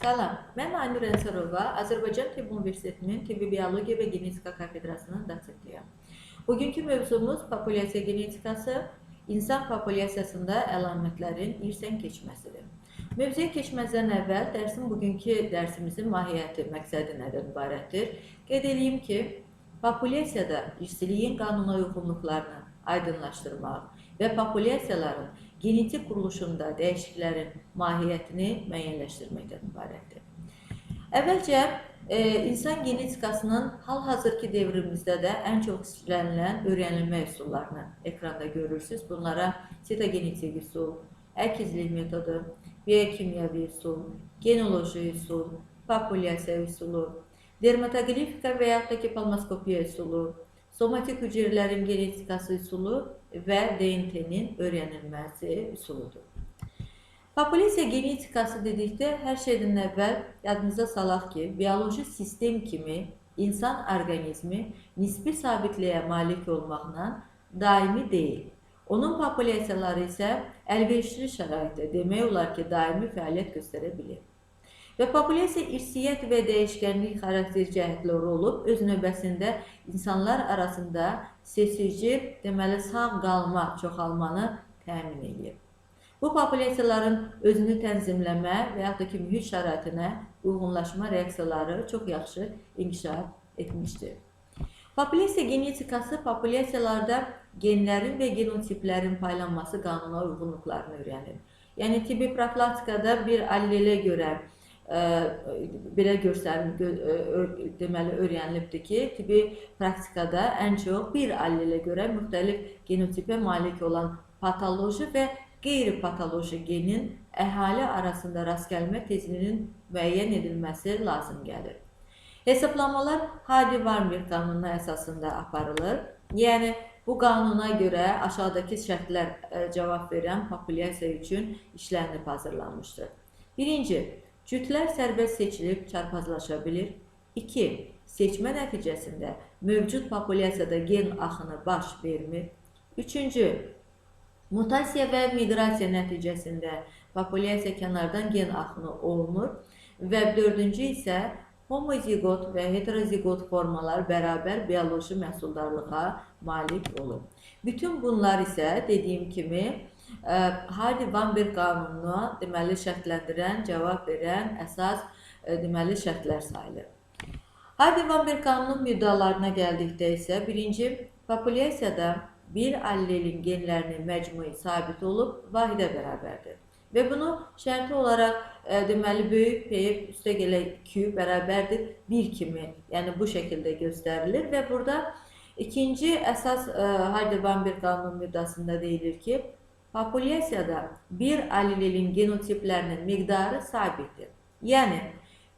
Salam, mən Aynur Ənsarova, Azərbaycan Tibb Universitetinin Tibbi Biologiya və Genetika kafedrasının dosentiyəm. Bugünkü mövzumuz populyasiya genetikası, insan populyasiyasında əlamətlərin irsən keçməsidir. Mövzuya keçməzdən əvvəl dərsin bugünkü dərsimizin mahiyyəti, məqsədi nədən ibarətdir? Qeyd edeyim ki, populyasiyada irsiliyin qanuna uyğunluqlarını aydınlaşdırmaq və populyasiyaların genetik quruluşunda dəyişikliklərin mahiyyətini müəyyənləşdirməkdən ibarətdir. Əvvəlcə e, insan genetikasının hal-hazırki devrimizdə də ən çox istənilən öyrənilmə üsullarını ekranda görürsüz. Bunlara sitogenetik üsul, əkizlik metodu, biokimyəvi üsul, genoloji üsul, populyasiya üsulu, dermatoglifika və yaxud da ki, üsulu, somatik hüceyrələrin genetikası üsulu və DNT-nin öyrənilməsi üsuludur. Populyasiya genetikası dedikdə hər şeydən əvvəl yadınıza salaq ki, bioloji sistem kimi insan orqanizmi nisbi sabitliyə malik olmaqla daimi deyil. Onun populyasiyaları isə əlverişli şəraitdə demək olar ki, daimi fəaliyyət göstərə bilir. Və populyasiya irsiyyət və dəyişkənlik xarakter cəhətləri olub, öz növbəsində insanlar arasında seçici, deməli sağ qalma, çoxalmanı təmin edir. Bu populyasiyaların özünü tənzimləmə və yaxud da ki, mühit şəraitinə uyğunlaşma reaksiyaları çox yaxşı inkişaf etmişdir. Populyasiya genetikası populyasiyalarda genlərin və genotiplərin paylanması qanuna uyğunluqlarını öyrənir. Yəni tibbi profilaktikada bir allelə görə belə göstərim gö deməli öyrənilibdir ki, tibbi praktikada ən çox bir allelə görə müxtəlif genotipə malik olan patoloji və qeyri-patoloji genin əhali arasında rast gəlmə tezliyinin müəyyən edilməsi lazım gəlir. Hesablamalar Hardy-Warmberg qanunu əsasında aparılır. Yəni bu qanuna görə aşağıdakı şərtlər cavab verən populyasiya üçün işlənib hazırlanmışdır. Birinci, Cütlər sərbəst seçilib çarpazlaşa bilir. 2. Seçmə nəticəsində mövcud populyasiyada gen axını baş vermir. 3. Mutasiya və miqrasiya nəticəsində populyasiya kənardan gen axını olmur və 4-cü isə homozigot və heterozigot formalar bərabər bioloji məhsuldarlığa malik olur. Bütün bunlar isə dediyim kimi Hardy-Vanberg qanununa deməli şərtləndirən, cavab verən əsas deməli şərtlər sayılır. Hardy-Vanberg qanunun müddəalarına gəldikdə isə birinci populyasiyada bir allelin genlərinin məcmui sabit olub vahidə bərabərdir. Və bunu şərti olaraq e, deməli böyük P üstə gələ Q bərabərdir 1 kimi, yəni bu şəkildə göstərilir və burada ikinci əsas e, Hardy-Vanberg qanunun müddəasında deyilir ki, Populyasiyada bir allelin genotiplərinin miqdarı sabitdir. Yəni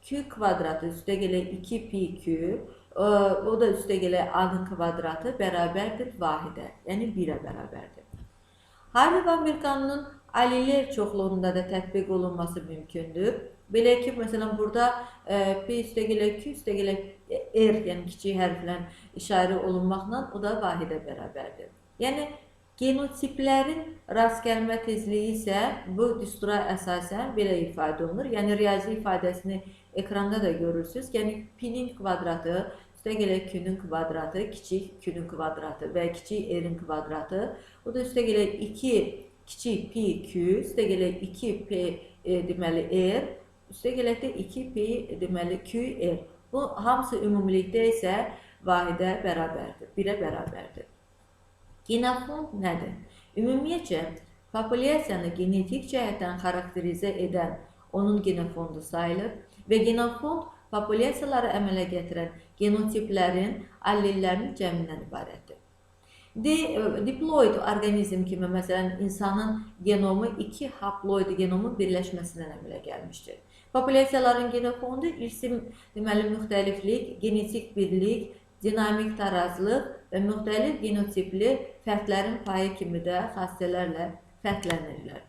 Q kvadratı üstə gələ 2 pi Q, e, o da üstə gələ A-nın kvadratı bərabərdir vahidə, yəni 1-ə bərabərdir. Hardy-Vanberg qanunun alleler çoxluğunda da tətbiq olunması mümkündür. Belə ki, məsələn, burada e, P üstə gələ Q üstə gələ R, yəni kiçik hərflə işarə olunmaqla o da vahidə bərabərdir. Yəni Genotiplərin rast gəlmə tezliyi isə bu düstura əsasən belə ifadə olunur. Yəni riyazi ifadəsini ekranda da görürsüz. Yəni p-nin kvadratı üstə gələ q-nin kvadratı, kiçik q-nin kvadratı və kiçik r-in kvadratı. O da üstə gələ 2 kiçik p q, üstə gələ 2 p e, deməli r, üstə gələ də 2 p deməli q r. Bu hamısı ümumilikdə isə vahidə bərabərdir, 1-ə bərabərdir. Genofond nədir? Ümumiyyətcə, populyasiyanı genetik cəhətdən xarakterizə edən onun genofondu sayılır və genofond populyasiyaları əmələ gətirən genotiplərin allellərinin cəmindən ibarətdir. Di, diploid orqanizm kimi məsələn insanın genomu iki haploid genomun birləşməsindən əmələ gəlmişdir. Populyasiyaların genofondu irsi deməli müxtəliflik, genetik birlik, dinamik tarazlıq və müxtəlif genotipli fərdlərin payı kimi də xassələrlə fərqlənirlər.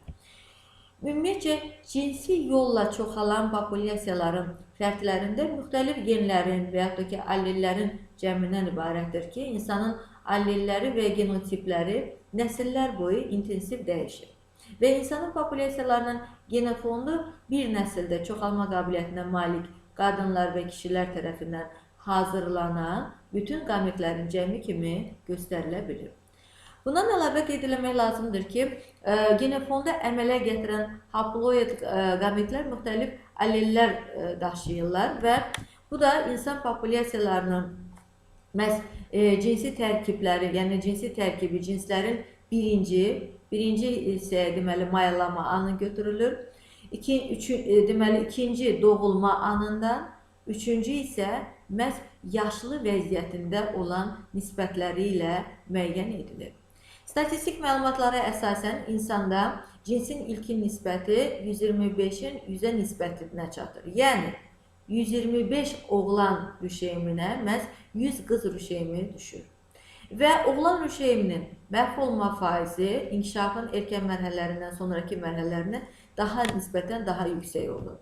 Ümumiyyətcə, cinsi yolla çoxalan populyasiyaların fərdlərində müxtəlif genlərin və yaxud da ki, allellərin cəmindən ibarətdir ki, insanın allelləri və genotipləri nəsillər boyu intensiv dəyişir. Və insanın populyasiyalarının genofondu bir nəsildə çoxalma qabiliyyətinə malik qadınlar və kişilər tərəfindən hazırlanan bütün qametlərin cəmi kimi göstərilə bilir. Bundan əlavə qeyd etmək lazımdır ki, e, genofonda əmələ gətirən haploid e, qametlər müxtəlif allellər e, daşıyırlar və bu da insan populyasiyalarının məhz e, cinsi tərkibləri, yəni cinsi tərkibi cinslərin birinci, birinci isə deməli mayallama anı götürülür. İki, üçü, e, deməli ikinci doğulma anından, üçüncü isə məhz yaşlı vəziyyətində olan nisbətləri ilə müəyyən edilir. Statistik məlumatlara əsasən insanda cinsin ilkin nisbəti 125-in 100-ə nisbətinə çatır. Yəni 125 oğlan rüşeyiminə məhz 100 qız rüşeyimi düşür. Və oğlan rüşeyiminin məhv olma faizi inkişafın erkən mərhələlərindən sonraki mərhələlərinə daha nisbətən daha yüksək olur.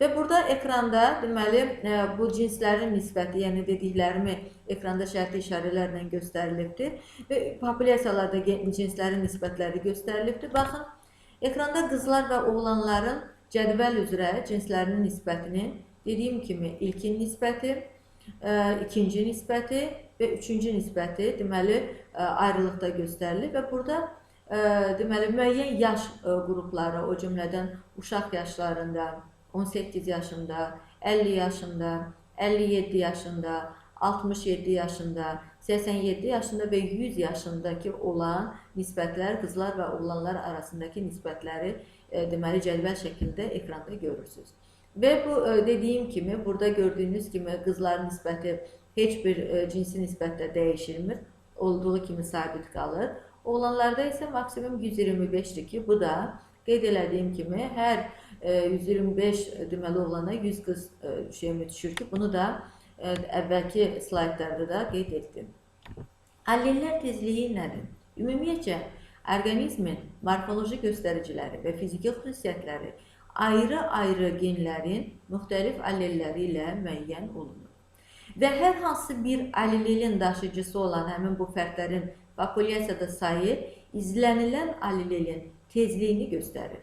Və burada ekranda deməli e, bu cinslərin nisbəti, yəni dediklərimi ekranda şərti işarələrlə göstərilibdir və populyasiyalarda cinslərin nisbətləri göstərilibdir. Baxın, ekranda qızlar və oğlanların cədvəl üzrə cinslərinin nisbətinin dediyim kimi ilkin nisbəti, e, ikinci nisbəti və üçüncü nisbəti deməli e, ayrılıqda göstərilir və burada deməli müəyyən yaş qrupları, o cümlədən uşaq yaşlarında 18 yaşında, 50 yaşında, 57 yaşında, 67 yaşında, 87 yaşında və 100 yaşındakı olan nisbətlər qızlar və oğlanlar arasındakı nisbətləri e, deməli cədvəl şəklində ekranda görürsüz. Və bu e, dediyim kimi burada gördüyünüz kimi qızların nisbəti heç bir e, cinsi nisbətdə dəyişilmir. Olduğu kimi sabit qalır. Oğlanlarda isə maksimum 125-dir ki, bu da qeyd kimi hər e, 125 deməli oğlana 100 qız e, şeyimi düşür ki, bunu da e, əvvəlki slaydlarda da qeyd etdim. Allellər tezliyi nədir? Ümumiyyətcə, orqanizmin morfoloji göstəriciləri və fiziki xüsusiyyətləri ayrı-ayrı genlərin müxtəlif allelləri ilə müəyyən olunur. Və hər hansı bir allelin daşıyıcısı olan həmin bu fərdlərin populyasiyada sayı izlənilən allelin tezliyini göstərir.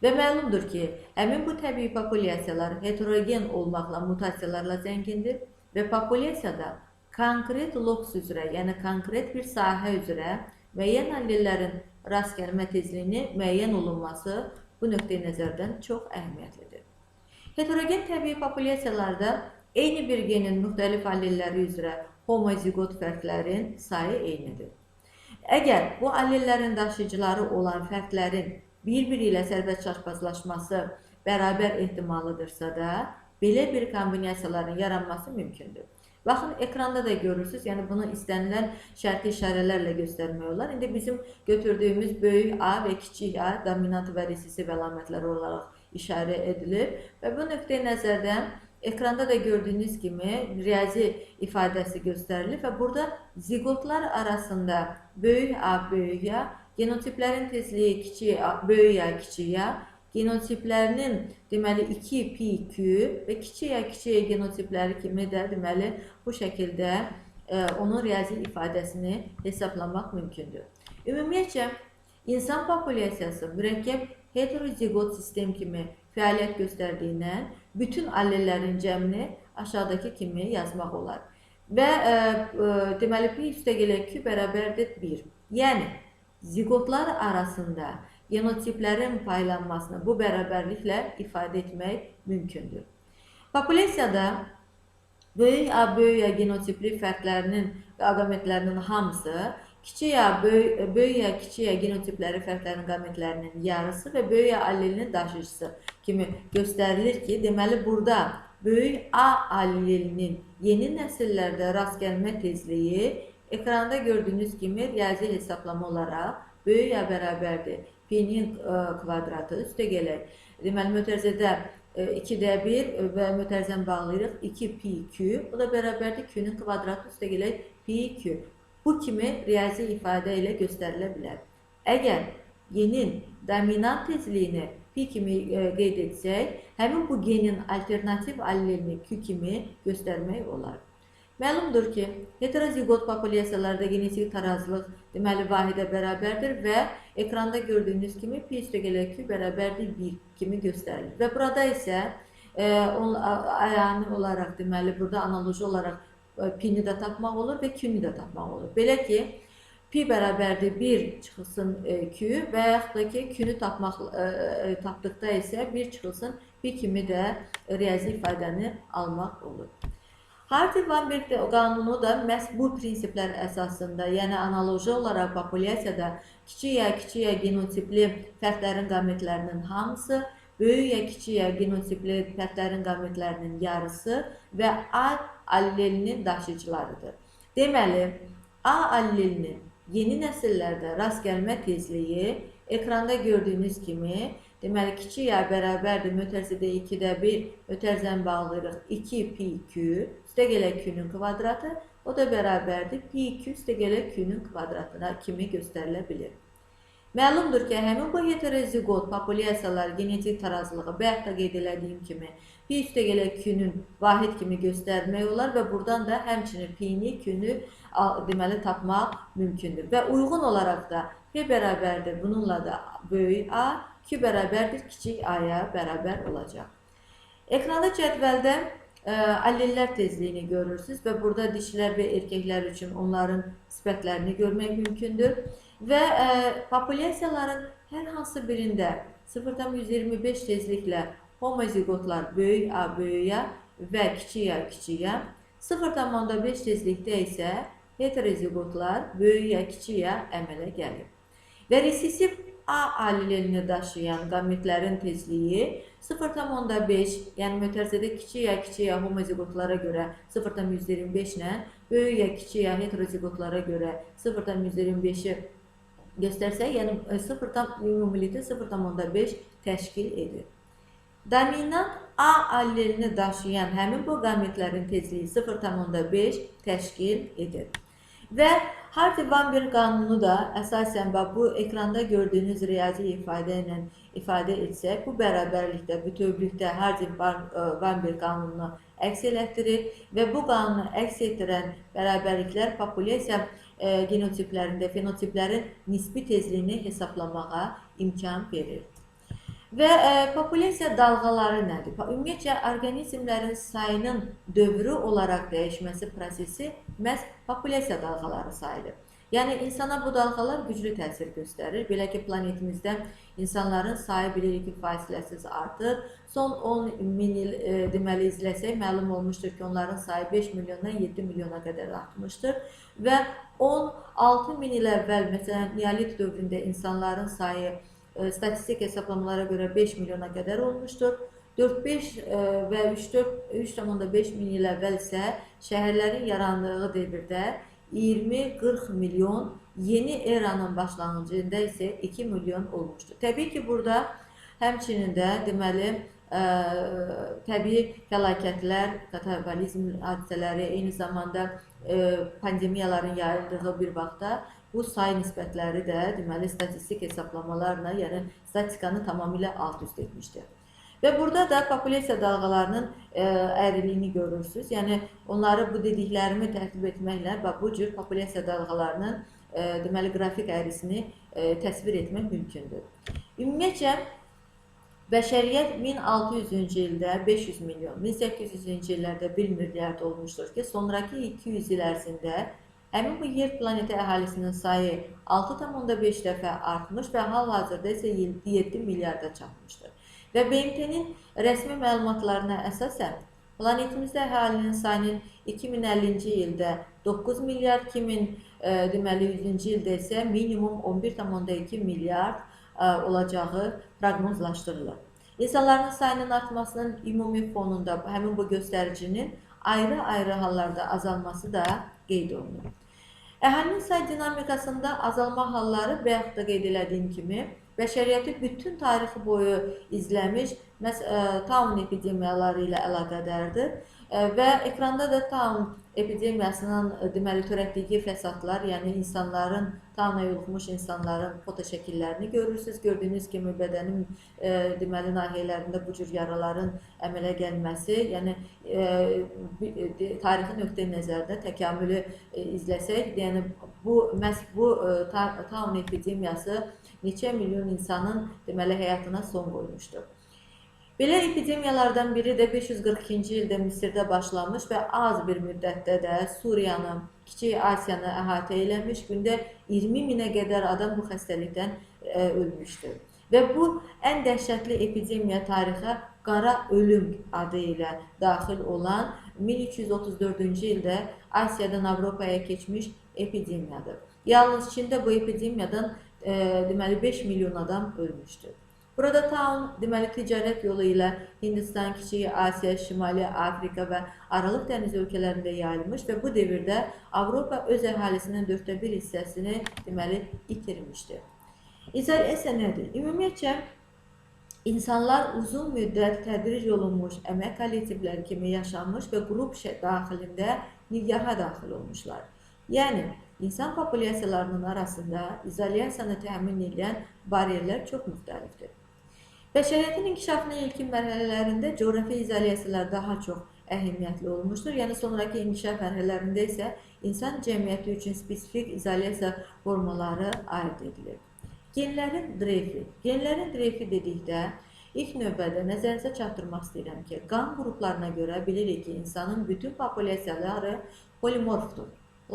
Və məlumdur ki, həmin bu təbii populyasiyalar heterogen olmaqla mutasiyalarla zəngindir və populyasiyada konkret loks üzrə, yəni konkret bir sahə üzrə müəyyən allellərin rast gəlmə tezliyini müəyyən olunması bu nöqteyi nəzərdən çox əhəmiyyətlidir. Heterogen təbii populyasiyalarda eyni bir genin müxtəlif allelləri üzrə homozigot fərdlərin sayı eynidir. Əgər bu allellərin daşıyıcıları olan fərdlərin bir-biri ilə sərbəst çarpazlaşması bərabər ehtimalıdırsa da, belə bir kombinasiyaların yaranması mümkündür. Baxın, ekranda da görürsünüz, yəni bunu istənilən şərti işarələrlə göstərmək olar. İndi bizim götürdüyümüz böyük A və kiçik A dominant və resessiv əlamətlər olaraq işarə edilir və bu nöqteyi nəzərdən ekranda da gördüyünüz kimi riyazi ifadəsi göstərilir və burada ziqotlar arasında böyük A, böyük A Genotiplərin tezliyi kiçik A, böyük ya, kiçik ya, genotiplərinin deməli 2 pi q və kiçik ya, kiçik ya genotipləri kimi də deməli bu şəkildə e, onun riyazi ifadəsini hesablamaq mümkündür. Ümumiyyətcə insan populyasiyası mürəkkəb heterozigot sistem kimi fəaliyyət göstərdiyindən bütün allellərin cəmini aşağıdakı kimi yazmaq olar. Və e, e, deməli pi üstəgələ q bərabərdir 1. Yəni ziqotlar arasında genotiplərin paylanmasını bu bərabərliklə ifadə etmək mümkündür. Populyasiyada böyük A, böyük genotipli fərdlərinin və hamısı kiçik A, böyük, böyük A, kiçik A genotipləri fərdlərin qametlərinin yarısı və böyük A allelinin daşıyıcısı kimi göstərilir ki, deməli burada böyük A allelinin yeni nəsillərdə rast gəlmə tezliyi Ekranda gördüyünüz kimi riyazi hesablama olaraq böyük ya bərabərdir. P-nin e, kvadratı üstə gələk. Deməli, mötərizədə 2-də 1 və mötərizəni bağlayırıq. 2pi-q, bu da bərabərdir q-nin kvadratı üstə gələk pi-q. Bu kimi riyazi ifadə ilə göstərilə bilər. Genin dominant tezliyini pi kimi qeyd etsək, həmin bu genin alternativ allelini q kimi göstərmək olar. Məlumdur ki, heterozigot populyasiyalarda genetik tarazlıq deməli vahidə bərabərdir və ekranda gördüyünüz kimi pi üstəgələ q bərabərdir 1 kimi göstərilir. Və burada isə e, on, ayani olaraq deməli burada analoji olaraq pi-ni də tapmaq olur və q-ni də tapmaq olur. Belə ki, pi bərabərdir 1 çıxılsın e, q və yaxud da ki, q-ni tapmaq e, e, tapdıqda isə 1 çıxılsın pi kimi də riyazi ifadəni almaq olur. Hardy Van Berg də- qanunu da məhz bu prinsiplər əsasında, yəni analoji olaraq populyasiyada kiçik ya kiçik ya genotipli fərdlərin qametlərinin hamısı, böyük ya kiçik ya genotipli fərdlərin qametlərinin yarısı və A allelinin daşıyıcılarıdır. Deməli, A allelinin yeni nəsillərdə rast gəlmə tezliyi ekranda gördüyünüz kimi Deməli, kiçik ya bərabərdir mötərizədə 2-də 1, mötərizəni bağlayırıq 2 pi q, üstəgələ q-nün kvadratı, o da bərabərdir pi 2 üstəgələ q-nün kvadratına kimi göstərilə bilir. Məlumdur ki, həmin bu heterozigot populyasiyalar genetik tarazlığı bayaq da qeyd elədiyim kimi pi üstəgələ q-nün vahid kimi göstərmək olar və buradan da həmçinin pi-ni, q-nü deməli tapmaq mümkündür. Və uyğun olaraq da p bərabərdir bununla da böyük A, q bərabərdir kiçik a-ya bərabər olacaq. Ekranda cədvəldə ə, allellər tezliyini görürsüz və burada dişilər və erkəklər üçün onların sifətlərini görmək mümkündür və ə, populyasiyaların hər hansı birində 0,125 tezliklə homozigotlar böyük A böyük A və kiçik A kiçik A, 0,5 tezlikdə isə heterozigotlar böyük A kiçik A əmələ gəlir. Və resessiv A allelini daşıyan qametlərin tezliyi 0,5, yəni mötərizədə kiçik ya kiçik ya homozigotlara görə 0,125 ilə, böyük ya kiçik ya heterozigotlara görə 0,125-i göstərsək, yəni 0, ümumilikdə 0,5 təşkil edir. Dominant A allelini daşıyan həmin bu qametlərin tezliyi 0,5 təşkil edir. Və Hardy-Van Berg qanunu da əsasən bu ekranda gördüyünüz riyazi ifadə ilə ifadə etsək, bu bərabərlikdə, bütövlükdə Hardy-Van Berg qanununu əks elətdirir və bu qanunu əks etdirən bərabərliklər populyasiya e, genotiplərində fenotiplərin nisbi tezliyini imkan verir. Və e, populyasiya dalğaları nədir? Ümumiyyətcə orqanizmlərin sayının dövrü olaraq dəyişməsi prosesi məhz populyasiya dalğaları sayılır. Yəni insana bu dalğalar güclü təsir göstərir. Belə ki, planetimizdə insanların ki, fasiləsiz artır. Son 10 min il e, deməli izləsək, məlum olmuşdur ki, onların sayı 5 milyondan 7 milyona qədər artmışdır və 16 min il əvvəl, məsələn, neolit dövründə insanların sayı e, statistik hesablamalara görə 5 milyona qədər olmuşdur. 4-5 e, və 3-4 3.5 min il əvvəl isə şəhərlərin yarandığı dövrdə 20-40 milyon, yeni eranın başlanğıcında isə 2 milyon olmuşdur. Təbii ki, burada həmçinin də deməli ə, təbii fəlakətlər, katabolizm hadisələri, eyni zamanda ə, pandemiyaların yayıldığı bir vaxtda bu say nisbətləri də deməli statistik hesablamalarla, yəni statistikanı tamamilə alt üst etmişdir. Və burada da populyasiya dalğalarının ə, əyriliyini görürsüz. Yəni onları bu dediklərimi tərtib etməklə bax bu cür populyasiya dalğalarının deməli qrafik əyrisini ə, təsvir etmək mümkündür. Ümumiyyətcə Bəşəriyyət 1600-cü ildə 500 milyon, 1800-cü illərdə 1 milyard olmuşdur ki, sonrakı 200 il ərzində həmin bu yer planeti əhalisinin sayı 6,5 dəfə artmış və hal-hazırda isə 7 milyarda çatmışdır. Və BMT-nin rəsmi məlumatlarına əsasən planetimizdə əhalinin sayının 2050-ci ildə 9 milyard, 2000 e, deməli 100-cü ildə isə minimum 11,2 milyard ə, olacağı proqnozlaşdırılır. İnsanların sayının artmasının ümumi fonunda həmin bu göstəricinin ayrı-ayrı hallarda azalması da qeyd olunur. Əhalinin say dinamikasında azalma halları bayaq da qeyd elədiyim kimi bəşəriyyəti bütün tarixi boyu izləmiş məhz ə, taun epidemiyaları ilə əlaqədardır. Ə, Və ekranda da taun epidemiyasının ə, deməli törətdiyi fəsadlar, yəni insanların tauna yoluxmuş insanların foto şəkillərini görürsüz. Gördüyünüz kimi bədənin ə, deməli nahiyələrində bu cür yaraların əmələ gəlməsi, yəni bi- de- tarixi nöqteyi nəzərdə təkamülü ə, izləsək, yəni bu məhz bu ta- taun epidemiyası neçə milyon insanın deməli həyatına son qoymuşdur. Belə epidemiyalardan biri də 542-ci ildə Misirdə başlamış və az bir müddətdə də Suriyanı, Kiçik Asiyanı əhatə eləmiş. Gündə 20 minə qədər adam bu xəstəlikdən ə, ölmüşdür. Və bu ən dəhşətli epidemiya tarixə qara ölüm adı ilə daxil olan 1334-cü ildə Asiyadan Avropaya keçmiş epidemiyadır. Yalnız Çində bu epidemiyadan e, deməli 5 milyon adam ölmüşdür. Burada taun deməli ticarət yolu Hindistan, Kiçik Asiya, Şimali Afrika və Aralıq dəniz ölkələrində yayılmış və bu dövrdə Avropa öz əhalisinin dörddə bir hissəsini deməli itirmişdir. İzolyasiya nədir? Ümumiyyətcə İnsanlar uzun müddət tədric olunmuş əmək kollektivləri kimi yaşamış və qrup daxilində nigaha daxil olmuşlar. Yəni, insan populyasiyalarının arasında izolyasiyanı təmin edən bariyerlər çox müxtəlifdir. Bəşəriyyətin inkişafının ilkin mərhələlərində coğrafi izolyasiyalar daha çox əhəmiyyətli olmuşdur. Yəni sonrakı inkişaf mərhələlərində isə insan cəmiyyəti üçün spesifik izolyasiya formaları aid edilir. Genlərin dreyfi. Genlərin dreyfi dedikdə ilk növbədə nəzərinizə çatdırmaq istəyirəm ki, qan qruplarına görə bilirik ki, insanın bütün populyasiyaları polimorfdur.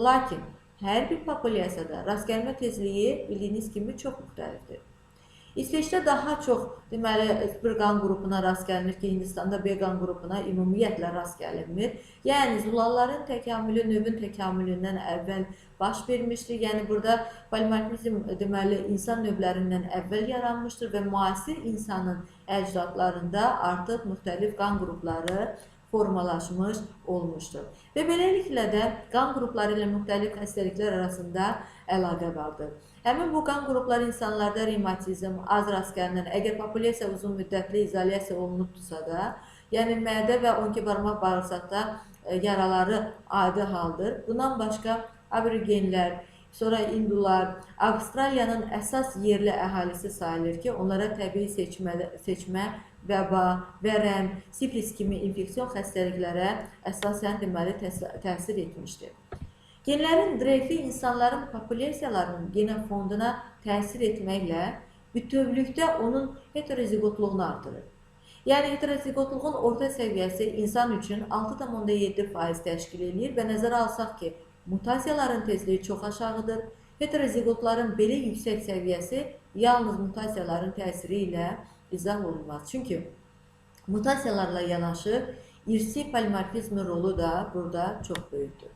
Lakin hər bir populyasiyada rast gəlmə tezliyi bildiyiniz kimi çox müxtəlifdir. İsveçdə daha çox deməli bir qan qrupuna rast gəlinir ki, Hindistanda B qan qrupuna ümumiyyətlə rast gəlinmir. Yəni zulalların təkamülü növün təkamülündən əvvəl baş vermişdir. Yəni burada polimorfizm deməli insan növlərindən əvvəl yaranmışdır və müasir insanın əcdadlarında artıq müxtəlif qan qrupları formalaşmış olmuşdur. Və beləliklə də qan qrupları ilə müxtəlif xəstəliklər arasında əlaqə vardır. Həmin bu qan qrupları insanlarda revmatizm, az rast gəlinən, əgər populyasiya uzun müddətli izolyasiya olunubdursa da, yəni mədə və 12 barmaq bağırsaqda e, yaraları adi haldır. Bundan başqa aborigenlər, sonra hindular, Avstraliyanın əsas yerli əhalisi sayılır ki, onlara təbii seçmə, seçmə vəba, vərəm, siflis kimi infeksion xəstəliklərə əsasən deməli təs təsir etmişdir. Genlərin dreyfi insanların populyasiyalarının genofonduna təsir etməklə bütövlükdə onun heterozigotluğunu artırır. Yəni heterozigotluğun orta səviyyəsi insan üçün 6,7% təşkil edir və nəzərə alsaq ki, mutasiyaların tezliyi çox aşağıdır. Heterozigotların belə yüksək səviyyəsi yalnız mutasiyaların təsiri ilə izah olunmaz. Çünki mutasiyalarla yanaşı irsi polimorfizmin rolu da burada çox böyükdür.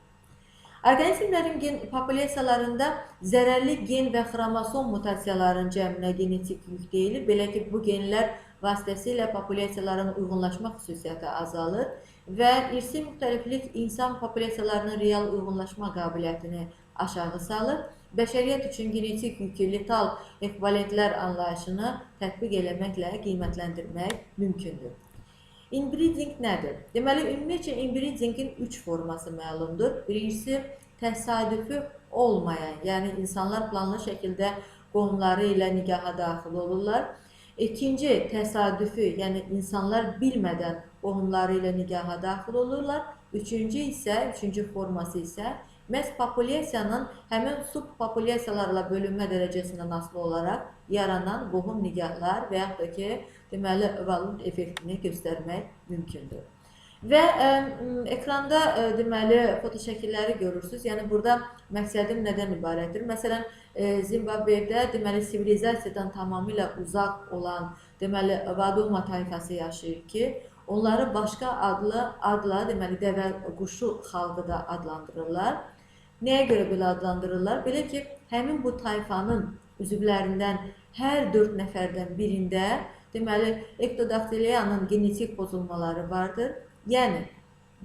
Orqanizmlərin gen populyasiyalarında zərərli gen və xromosom mutasiyaların cəminə genetik yük deyilir. Belə ki, bu genlər vasitəsilə populyasiyaların uyğunlaşma xüsusiyyəti azalır və irsi müxtəliflik insan populyasiyalarının real uyğunlaşma qabiliyyətini aşağı salır. Bəşəriyyət üçün genetik yükü letal ekvivalentlər anlayışını tətbiq eləməklə qiymətləndirmək mümkündür. Inbreeding nədir? Deməli, ümumiyyətcə inbreedingin 3 forması məlumdur. Birincisi təsadüfi olmayan, yəni insanlar planlı şəkildə qohumları ilə nigaha daxil olurlar. İkinci təsadüfi, yəni insanlar bilmədən qohumları ilə nigaha daxil olurlar. Üçüncü isə, üçüncü forması isə məhz populyasiyanın həmin subpopulyasiyalarla bölünmə dərəcəsindən asılı olaraq yaranan qohum nigahlar və yaxud da ki, deməli valud effektini göstərmək mümkündür. Və ə, ekranda ə, deməli foto şəkilləri görürsüz. Yəni burada məqsədim nədən ibarətdir? Məsələn, ə, Zimbabvedə deməli sivilizasiyadan tamamilə uzaq olan deməli Vadoma tayfası yaşayır ki, onları başqa adlı adla deməli dəvə quşu xalqı da adlandırırlar. Nəyə görə belə adlandırırlar? Belə ki, həmin bu tayfanın üzvlərindən hər 4 nəfərdən birində deməli ektodaktiliyanın genetik pozulmaları vardır. Yəni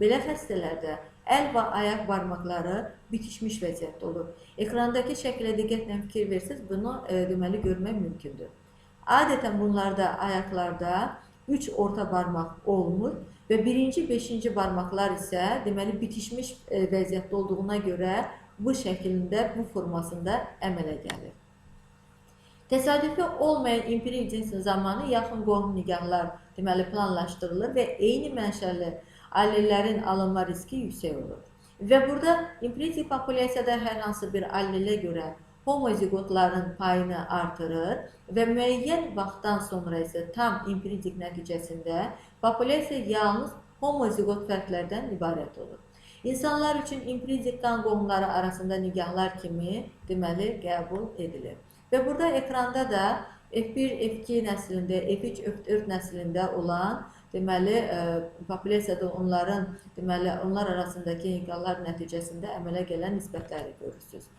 belə xəstələrdə əl və ayaq barmaqları bitişmiş vəziyyətdə olur. Ekrandakı şəklə diqqətlə fikir versəz, bunu e, deməli görmək mümkündür. Adətən bunlarda ayaqlarda 3 orta barmaq olmur və birinci, beşinci barmaqlar isə deməli bitişmiş e, vəziyyətdə olduğuna görə bu şəklində, bu formasında əmələ gəlir. Təsadüfi olmayan empirik zamanı yaxın qohum nigahlar deməli planlaşdırılır və eyni mənşəli allellərin alınma riski yüksək olur. Və burada empirik populyasiyada hər hansı bir allelə görə homozigotların payını artırır və müəyyən vaxtdan sonra isə tam empirik nəticəsində populyasiya yalnız homozigot fərqlərdən ibarət olur. İnsanlar üçün empirik qan qohumları arasında nigahlar kimi deməli qəbul edilir. Və burada ekranda da F1, F2 nəslində, F3, F4 nəslində olan deməli ə, populyasiyada onların deməli onlar arasındakı nigahlar nəticəsində əmələ gələn nisbətləri görürsüz.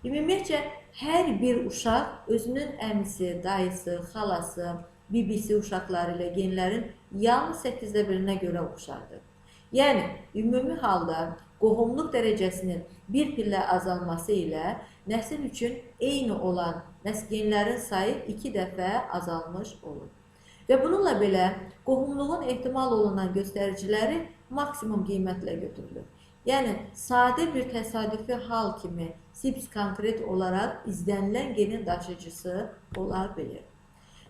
Ümumiyyətcə hər bir uşaq özünün əmisi, dayısı, xalası, bibisi uşaqları ilə genlərin yalnız 8də birinə görə oxşardır. Yəni ümumi halda qohumluq dərəcəsinin bir pillə azalması ilə nəsil üçün eyni olan nəsgenlərin sayı 2 dəfə azalmış olur. Və bununla belə qohumluğun ehtimal olunan göstəriciləri maksimum qiymətlə götürülür. Yəni sadə bir təsadüfi hal kimi SIPS konkret olaraq izlənilən genin daşıyıcısı ola bilir.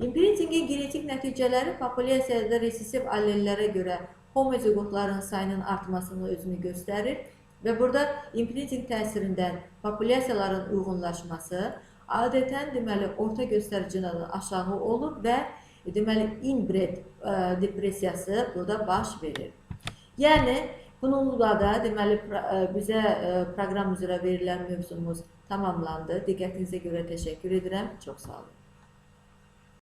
Imprintingin genetik nəticələri populyasiyada resessiv allellərə görə homozigotların sayının artmasını özünü göstərir və burada imprinting təsirindən populyasiyaların uyğunlaşması adətən deməli orta göstəricidən aşağı olur və deməli inbred ə, depressiyası burada baş verir. Yəni bununla da deməli ə, bizə ə, proqram üzrə verilən mövzumuz tamamlandı. Diqqətinizə görə təşəkkür edirəm. Çox sağ olun.